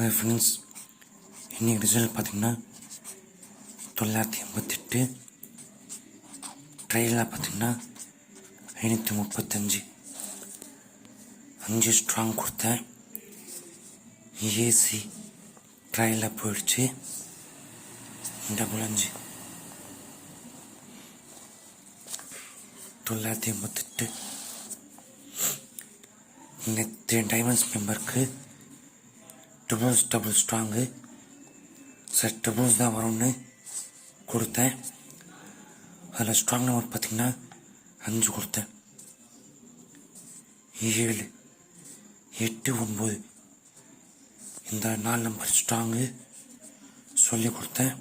Hi friends இன்றைக்கி result பார்த்திங்கன்னா தொள்ளாயிரத்தி எண்பத்தெட்டு ட்ரையலாக பார்த்திங்கன்னா ஐநூற்றி முப்பத்தஞ்சு. அஞ்சு ஸ்ட்ராங் கொடுத்தேன். ஏசி ட்ரையலாக போயிடுச்சு. டபுள் அஞ்சு. தொள்ளாயிரத்தி எண்பத்தெட்டு. இந்த three diamonds மெம்பருக்கு doubles double strong sir doubles தான் வரும்னு கொடுத்தேன். அதில் ஸ்ட்ராங் நம்பர் பார்த்தீங்கன்னா அஞ்சு கொடுத்தேன். ஏழு எட்டு ஒம்பது இந்த நாலு நம்பர் ஸ்ட்ராங்கு சொல்லி கொடுத்தேன்.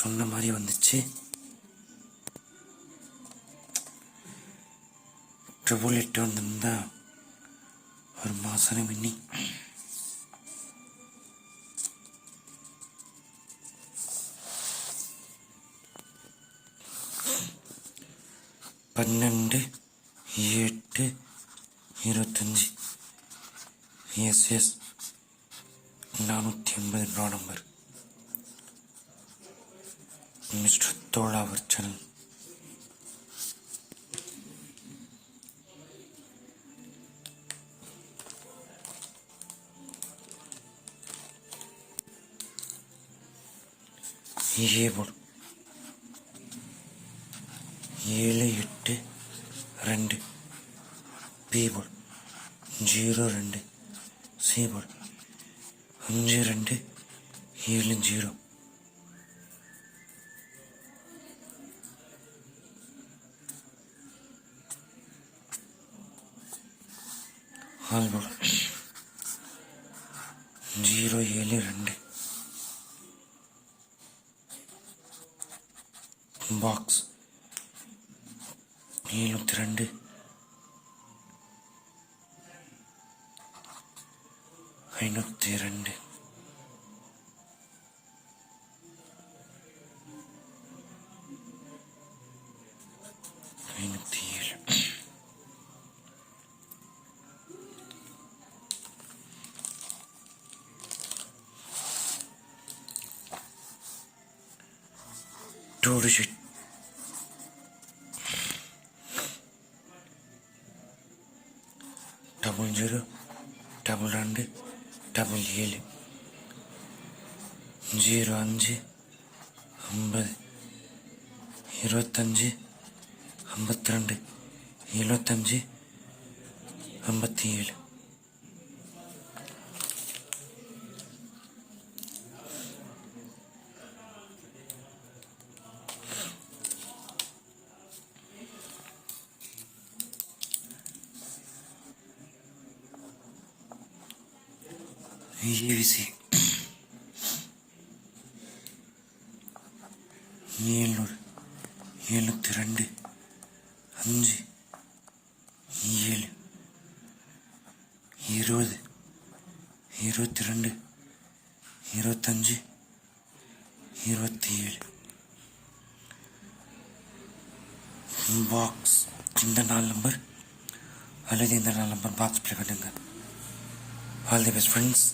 சொன்ன மாதிரி வந்துச்சு. ட்ரிபிள் எட்டு வந்திருந்தா ஒரு மாதம் மின்னி. பன்னெண்டு எட்டு இருபத்தஞ்சி. எஸ் எஸ் நானூற்றி எண்பது ரோ நம்பர் மிஸ்டர் தோழாவர் சேனல் ஏ போடும் ஏழு எட்டு ரெண்டு பி போர்டு ஜீரோ ரெண்டு சி போர்டு அஞ்சு ரெண்டு ஏழு ஜீரோ ஆல் போர்டு ஜீரோ ஏழு ரெண்டு பாக்ஸ் எழுநூற்றி ரெண்டு ஐநூற்றி ரெண்டு ஐநூற்றி ஏழு two digit double zero double ரெண்டு டபுள் ஏழு ஜீரோ அஞ்சு ஏவிசி ஏழ்நூறு எழுநூற்றி ரெண்டு அஞ்சு ஏழு இருபது இருபத்தி ரெண்டு இருபத்தஞ்சு இருபத்தி ஏழு பாக்ஸ் இந்த நாள் நம்பர் அல்லது இந்த நாள் நம்பர் பாக்ஸ் ப்ளே பண்ணுங்க ஆல் தி பெஸ்ட் ஃப்ரெண்ட்ஸ்